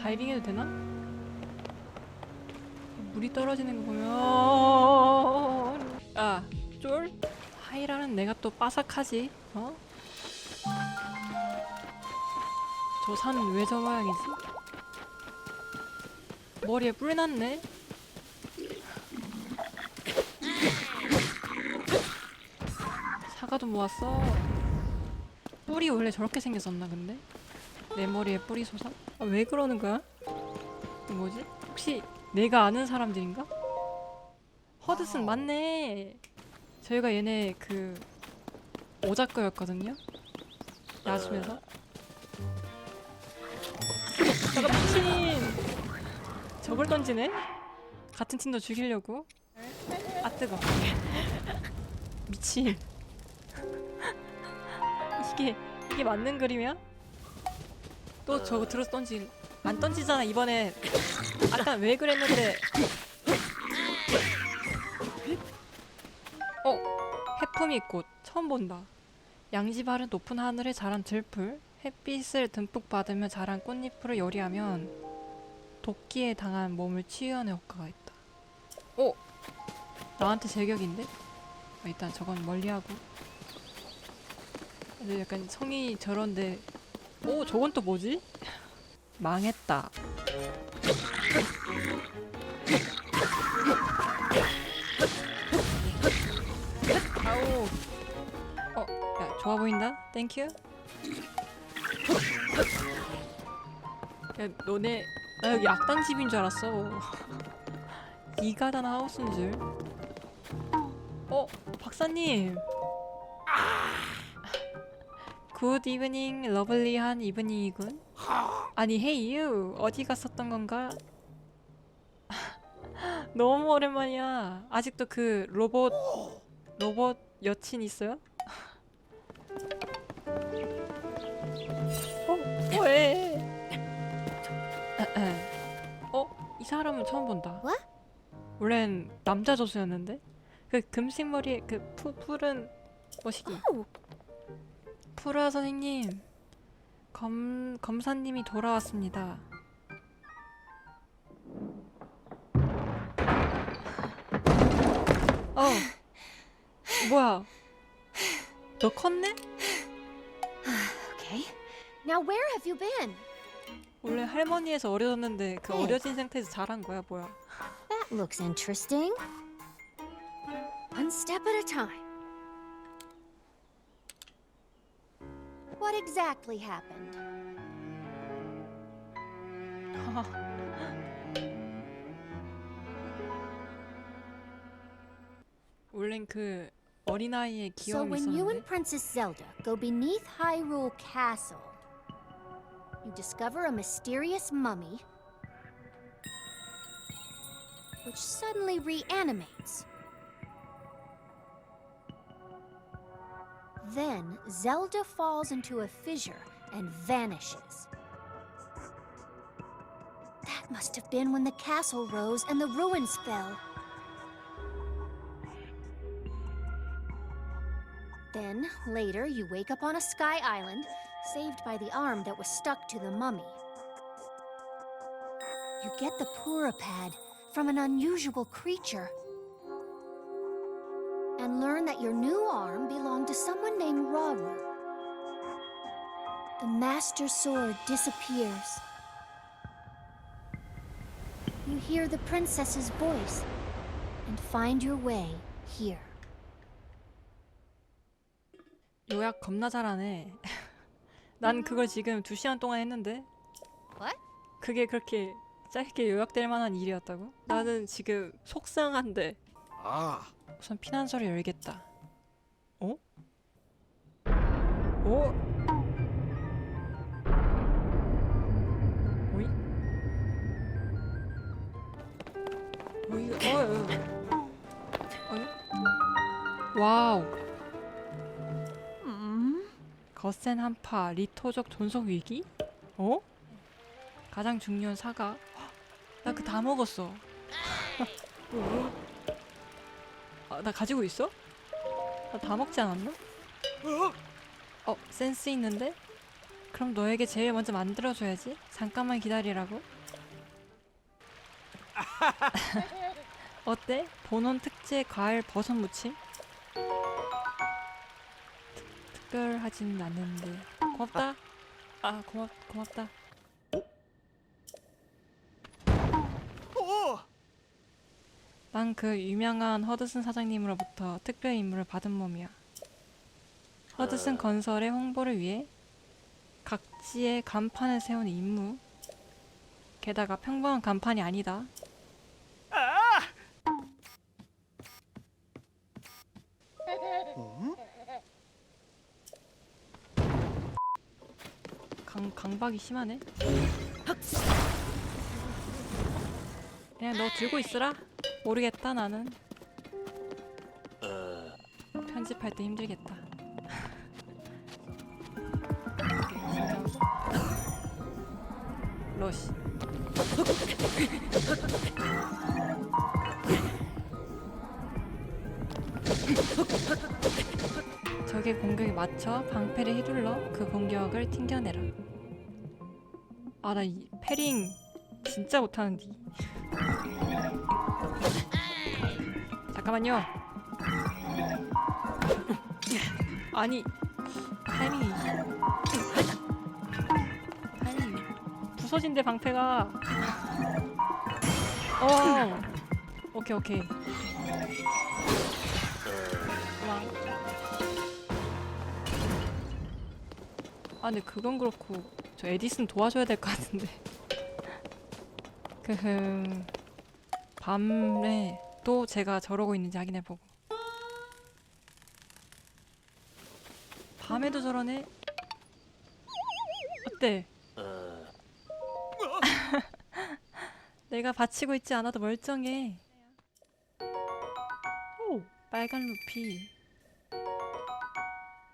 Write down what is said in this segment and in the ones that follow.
다이빙 해도 되나? 물이 떨어지는 거 보면 아 쫄? 하이라는 내가 또 빠삭하지 어? 저 산 왜 저 모양이지? 머리에 뿔 났네 사과도 모았어 뿔이 원래 저렇게 생겼었나 근데? 내 머리에 뿌리 솟아? 아, 왜 그러는 거야? 이거 뭐지? 혹시 내가 아는 사람들인가? 허드슨 맞네. 저희가 얘네 그 오작거였거든요. 야심에서. 저거 미친. 저걸 던지네? 같은 팀도 죽이려고? 아 뜨거. 미친. 이게 이게 맞는 그림이야? 또 저거 들어서 던지 안 던지잖아 이번에. 아까 왜 그랬는데. 어 해품이 꽃 처음 본다. 양지바른 높은 하늘에 자란 들풀 햇빛을 듬뿍 받으며 자란 꽃잎을 요리하면 도끼에 당한 몸을 치유하는 효과가 있다. 어 나한테 제격인데? 아, 일단 저건 멀리하고. 근데 약간 성이 저런데 오 저건 또 뭐지? 망했다. 아우. 어, 야 좋아 보인다. 땡큐. 야 너네 나 여기 악당 집인 줄 알았어. 이가단 하우스인 줄. 어 박사님. 굿 이브닝 러블리한 이브닝이군 아니 헤이 유 어디 갔었던 건가? 너무 오랜만이야 아직도 그 로봇 로봇 여친 있어요? 어? 왜? 어? 이 사람은 처음 본다 What? 원래는 남자 조수였는데 그 금색 머리에 그 푸, 푸른 머시기 Oh, 푸르아 선생님, 검 검사님이 돌아왔습니다. 어, 뭐야? 너 컸네? okay. Now where have you been? 원래 할머니에서 어려졌는데 그 네. 어려진 상태에서 자란 거야, 뭐야? That looks interesting. One step at a time. What exactly happened? 원래는 그 어린아이의 So 귀여움이 when you 있었는데 and Princess Zelda go beneath Hyrule Castle, you discover a mysterious mummy which suddenly reanimates. Then Zelda falls into a fissure and vanishes. That must have been when the castle rose and the ruins fell. Then, later, you wake up on a sky island, saved by the arm that was stuck to the mummy. You get the Purapad from an unusual creature. And learn that your new arm belonged to someone named Raru. The Master Sword disappears. You hear the princess's voice and find your way here. 요약 겁나 잘하네. 난 그걸 지금 두 시간 동안 했는데 What? 그게 그렇게 짧게 요약될 만한 일이었다고? 나는 지금 속상한데 Ah, 우선 피난소를 열겠다. 어? 어? 오이? 오이? 어, 어. 어? 와우. 거센 한파, 리토족 존속 위기? 어? 가장 중요한 사과. 나 그 다 먹었어. 어? 아, 나 가지고 있어? 나 다 먹지 않았나? 어, 센스 있는데? 그럼 너에게 제일 먼저 만들어줘야지. 잠깐만 기다리라고. 어때? 본원 특제 과일 버섯 무침? 특, 특별하진 않는데 고맙다. 아 고맙 고맙다. 오! 난 그 유명한 허드슨 사장님으로부터 특별 임무를 받은 몸이야. 허드슨 건설의 홍보를 위해 각지에 간판을 세운 임무. 게다가 평범한 간판이 아니다. 아! 강, 강박이 심하네. 그냥 너 들고 있으라. 모르겠다 나는. 편집할 때 힘들겠다. 러시. 적의 공격에 맞춰 방패를 휘둘러 그 공격을 튕겨내라. 아 나 이 패링 진짜 못하는데. 잠깐만요. 아니 타이밍이 타이밍이 부서진대 방패가. 어. 오케이 오케이. 와. 아 근데 그건 그렇고 저 에디슨 도와줘야 될 것 같은데. 그흠 밤에 또 제가 저러고 있는지 확인해보고. 밤에도 저러네. 어때? 내가 받치고 있지 않아도 멀쩡해. 오, 빨간 루피.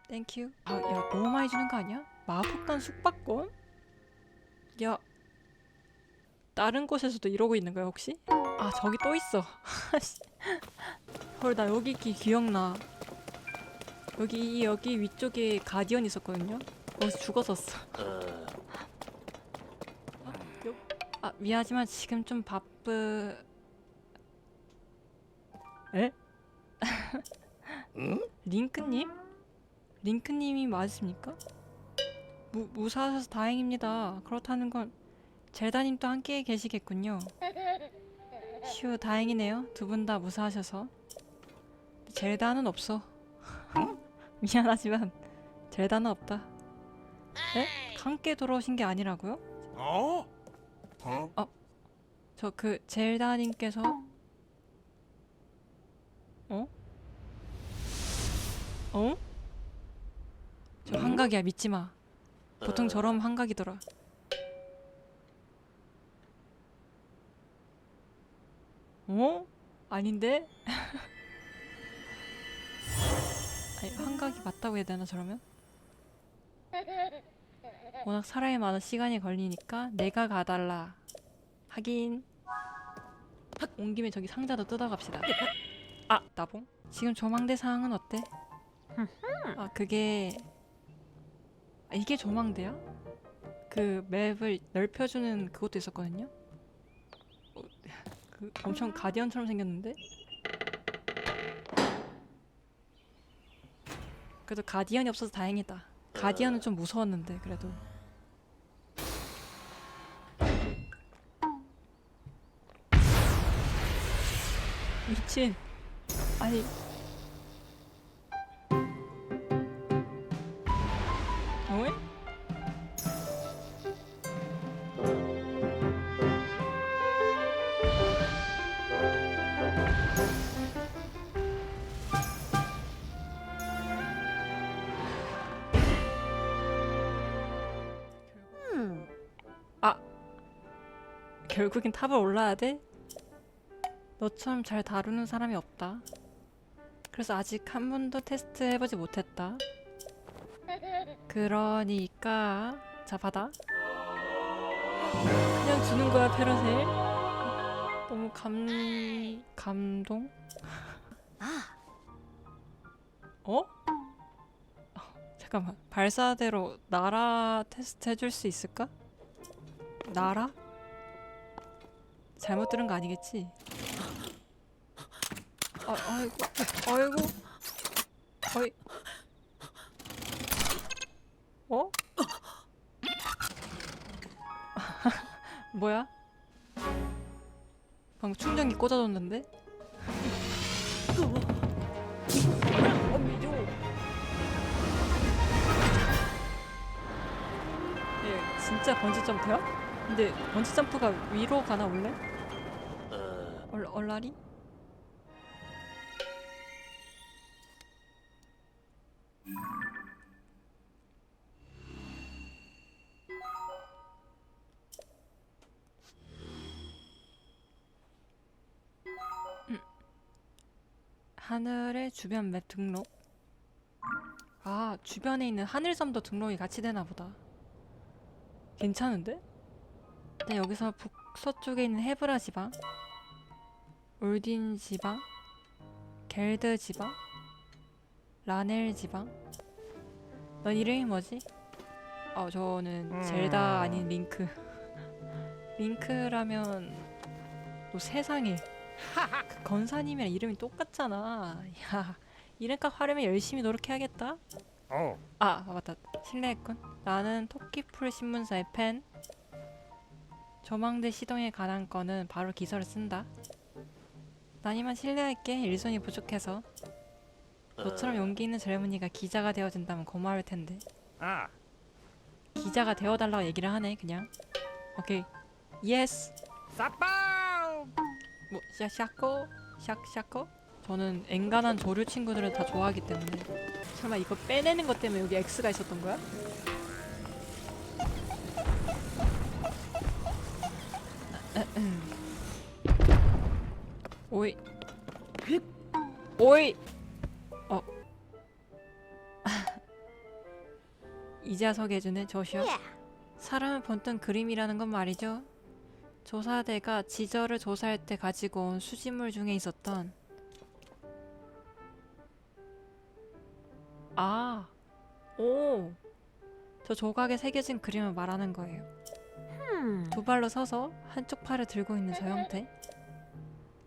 땡큐. 아, 야, 너무 많이 주는 거 아니야? 마법관 숙박권? 야, 다른 곳에서도 이러고 있는 거야 혹시? 아, 저기 또 있어. 씨. 헐, 나 여기 있기 기억나. 여기 여기 위쪽에 가디언 있었거든요. 거기서 죽었었어. 아, 여- 아 미안하지만 지금 좀 바쁘. 에? 링크님? 링크님이 맞으십니까? 무, 무사하셔서 다행입니다. 그렇다는 건 젤다님도 함께 계시겠군요. 휴, 다행이네요. 두 분 다 무사하셔서. 젤다는 없어. 미안하지만 젤다는 없다. 네? 함께 돌아오신 게 아니라고요? 어? 어? 저그 젤다님께서 어? 어? 저 환각이야 믿지 마. 보통 저럼 환각이더라. 어? 아닌데? 아니 환각이 맞다고 해야 되나 저러면? 워낙 살아야 많은 시간이 걸리니까 내가 가달라. 하긴 온 김에 저기 상자도 뜯어갑시다. 아 나봉? 지금 조망대 상황은 어때? 아 그게 아, 이게 조망대야? 그 맵을 넓혀주는 그것도 있었거든요. 어, 그 엄청 가디언처럼 생겼는데? 그래도 가디언이 없어서 다행이다. 가디언은 좀 무서웠는데 그래도. 미친. 아니. 결국엔 탑을 올라야 돼? 너처럼 잘 다루는 사람이 없다. 그래서 아직 한 번도 테스트 해보지 못했다. 그러니까 자 받아. 그냥 주는 거야 페러셀. 너무 감 감동. Ah, 어? 어, 잠깐 잠깐만 발사대로 나라 테스트 해줄 수 있을까? 나라? 잘못 들은 거 아니겠지? 아, 아이고 아이고 어이 어? 뭐야? 방금 충전기 꽂아뒀는데? 어 진짜 번지 점프야? 근데 번지 점프가 위로 가나 원래? 얼 얼라리? 음. 하늘의 주변 맵 등록. 아, 주변에 있는 하늘섬도 등록이 같이 되나 보다. 괜찮은데? 일단 여기서 북서쪽에 있는 헤브라 지방, 올딘 지방, 겔드 지방, 라넬 지방. 넌 이름이 뭐지? 어, 저는 젤다 아닌 링크. 링크라면 또 세상에 그 건사님이랑 이름이 똑같잖아. 야, 이름값 하려면 열심히 노력해야겠다. 어. 아 맞다 실례했군 나는 토끼풀 신문사의 팬 조망대 시동에 관한 건은 바로 기사를 쓴다 난 이만 실례할게. 일손이 부족해서. 너처럼 용기 있는 젊은이가 기자가 되어준다면 고마울 텐데. 아. 기자가 되어달라고 얘기를 하네 그냥. 오케이. 예스 싸빵. 뭐 샤샤코? 샥샤코? 저는 엔간한 조류 친구들을 다 좋아하기 때문에. 설마 이거 빼내는 것 때문에 여기 X가 있었던 거야? 오이 오이 어 이제야 소개해주네 조슈아 Yeah. 사람을 본뜬 그림이라는 건 말이죠. 조사대가 지저를 조사할 때 가지고 온 수집물 중에 있었던 아, 오, 저 조각에 새겨진 그림을 말하는 거예요. 두 발로 서서 한쪽 팔을 들고 있는 저 형태.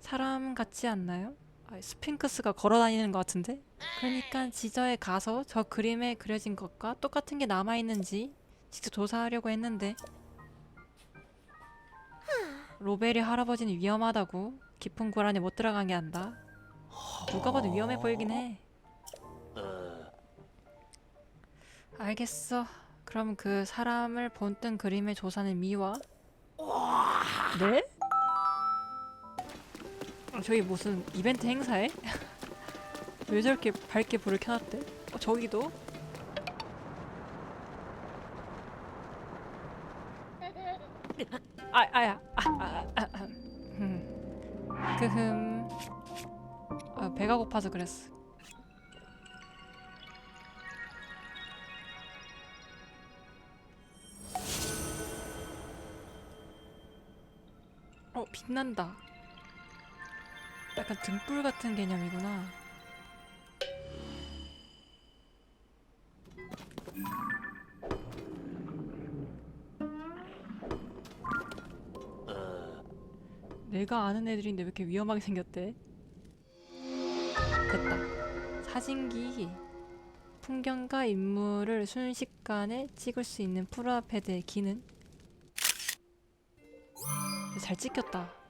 사람 같지 않나요? 아, 스핑크스가 걸어다니는 것 같은데? 그러니까 지저에 가서 저 그림에 그려진 것과 똑같은 게 남아있는지 직접 조사하려고 했는데 로베리 할아버지는 위험하다고 깊은 고란에 못 들어가게 한다. 누가 봐도 위험해 보이긴 해. 알겠어. 그럼 그 사람을 본뜬 그림의 조사는 미와. 네? 어, 저기 무슨 이벤트 행사에? 왜 저렇게 밝게 불을 켜놨대? 어, 저기도? 아, 아야. 아, 아, 아, 아. 음. 그흠. 아, 배가 고파서 그랬어. 어, 빛난다. 약간 등불 같은 개념이구나. 내가 아는 애들인데 왜 이렇게 위험하게 생겼대? 됐다. 사진기. 풍경과 인물을 순식간에 찍을 수 있는 프로아패드의 기능. 잘 찍혔다.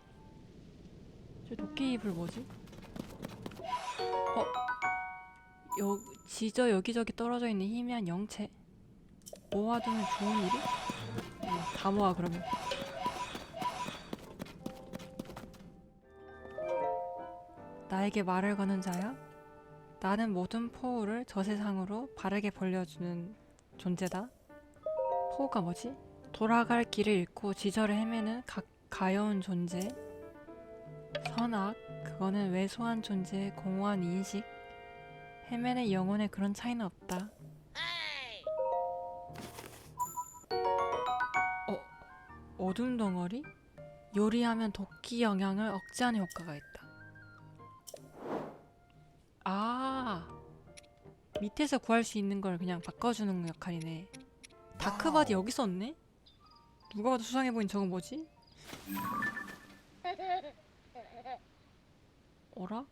저 도끼 잎을 뭐지? 어? 여, 지저 여기저기 떨어져 있는 희미한 영체. 모아두면 좋은 일이? 음, 다 모아 그러면. 나에게 말을 거는 자야? 나는 모든 포우를 저 세상으로 바르게 벌려주는 존재다. 포우가 뭐지? 돌아갈 길을 잃고 지저를 헤매는 가, 가여운 존재. 선악, 그거는 왜소한 존재의 공허한 인식. 헤매는 영혼에 그런 차이는 없다. 어, 어둠 덩어리? 요리하면 도끼 영향을 억제하는 효과가 있다. 아, 밑에서 구할 수 있는 걸 그냥 바꿔주는 역할이네. 다크바디 여기 썼네? 누가 봐도 수상해 보인 저건 뭐지? 어라?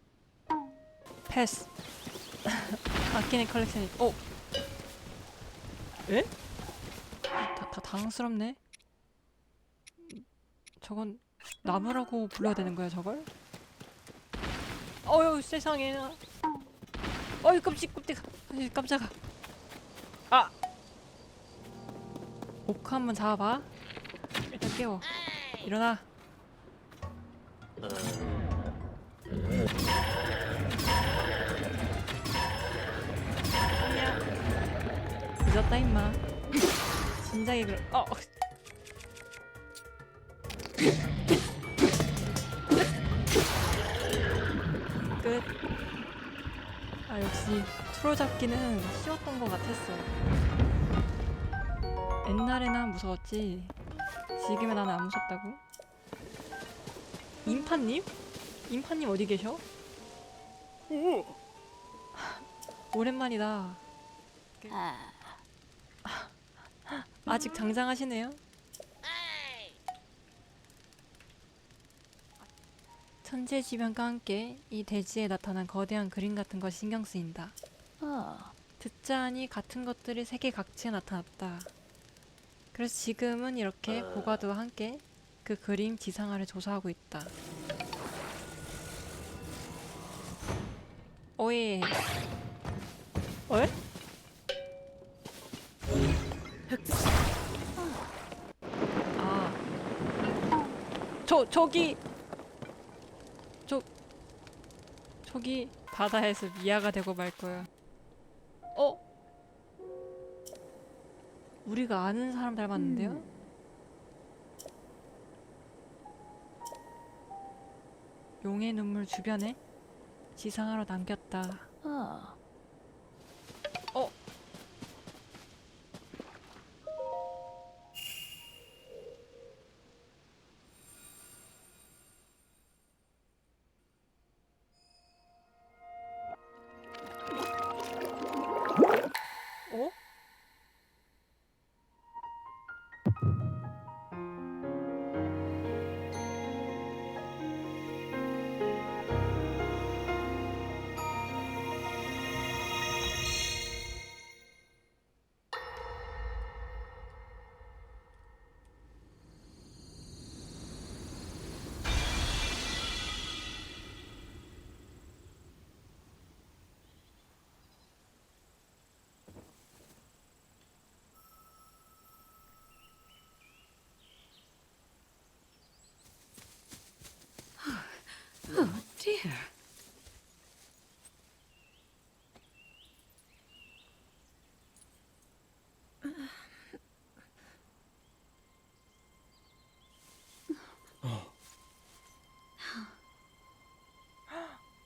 패스. 아끼는 컬렉션이. 어? 에? 다, 다 당황스럽네. 저건 나무라고 불러야 되는 거야 저걸? 어휴 세상에. 어이 끔찍. 아이, 깜짝아. 아. 오크 한번 잡아봐. 일단 깨워. 일어나. 아니야. 늦었다 임마. 진작에 그래. 어. 끝. 아 역시 트롤 잡기는 쉬웠던 것 같았어. 옛날에는 무서웠지. 지금의 나는 안 무섭다고? 임파님? 임파님 어디 계셔? 오! 오랜만이다. 아직 장장하시네요. 천재지변과 함께 이 대지에 나타난 거대한 그림 같은 것이 신경 쓰인다. 듣자 하니 같은 것들이 세계 각지에 나타났다. 그래서 지금은 이렇게 고가도와 함께 그 그림 지상화를 조사하고 있다. 오예. 어? 아. 저 저기 저 저기 바다에서 미아가 되고 말 거야. 어? 우리가 아는 사람 닮았는데요? 용의 눈물 주변에 지상하러 남겼다. 어?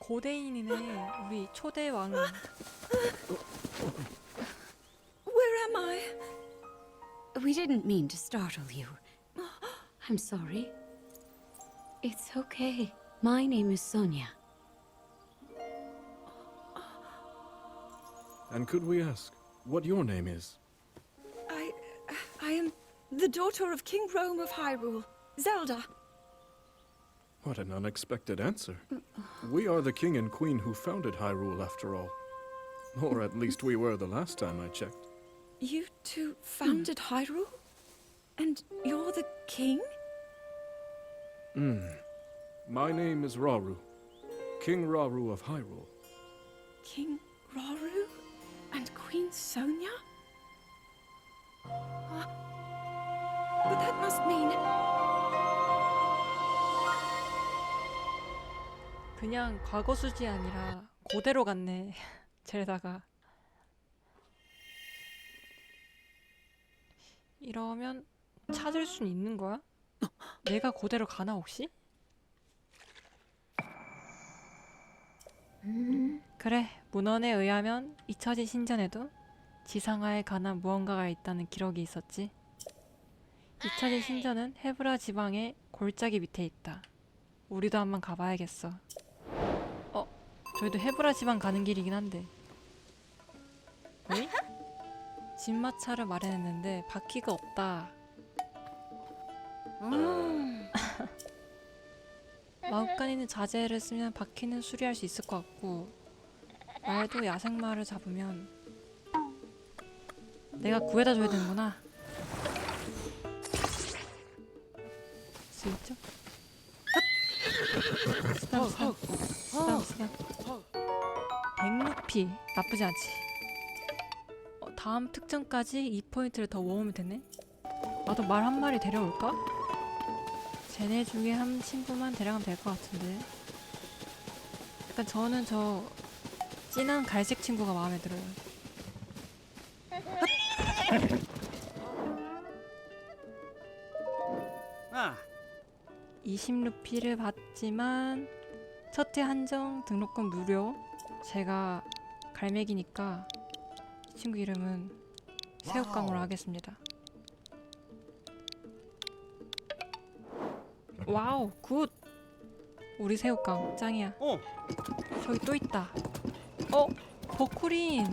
고대인이네. 우리 초대 왕. Where am I? We didn't mean to startle you. I'm sorry. It's okay. My name is Sonia. And could we ask what your name is? I. I am the daughter of King Rome of Hyrule, Zelda. What an unexpected answer. We are the king and queen who founded Hyrule, after all. Or at least we were the last time I checked. You two founded Hyrule? And you're the king? Hmm. My name is Rauru, King Rauru of Hyrule. King Rauru? And Queen Sonia? Uh, but that must mean. 그냥 과거 수지 아니라 고대로 갔네. 젤다가. 이러면 찾을 순 있는 거야? 내가 고대로 가나 혹시? 그래, 문헌에 의하면 잊혀진 신전에도 지상화에 관한 무언가가 있다는 기록이 있었지. 잊혀진 신전은 헤브라 지방의 골짜기 밑에 있다. 우리도 한번 가봐야겠어. 어, 저희도 헤브라 지방 가는 길이긴 한데. 어이? 진마차를 마련했는데 바퀴가 없다. Mm. 마법관이는 자재를 쓰면 바퀴는 수리할 수 있을 것 같고 말도 야생마를 잡으면 내가 구해다 줘야 되는구나. 진짜? 스담 스담 스담 스담 백루피 나쁘지 않지. 어, 다음 특정까지 2포인트를 더 모으면 되네. 나도 말 한 마리 데려올까? 쟤네 중에 한 친구만 데려가면 될 것 같은데. 약간 저는 저 진한 갈색 친구가 마음에 들어요. 아, 20루피를 받 지만 첫회 한정 등록금 무료. 제가 갈매기니까 이 친구 이름은 새우깡으로 하겠습니다. 와우 굿. 우리 새우깡 짱이야. 어. 저기 또 있다. 어 버쿠린.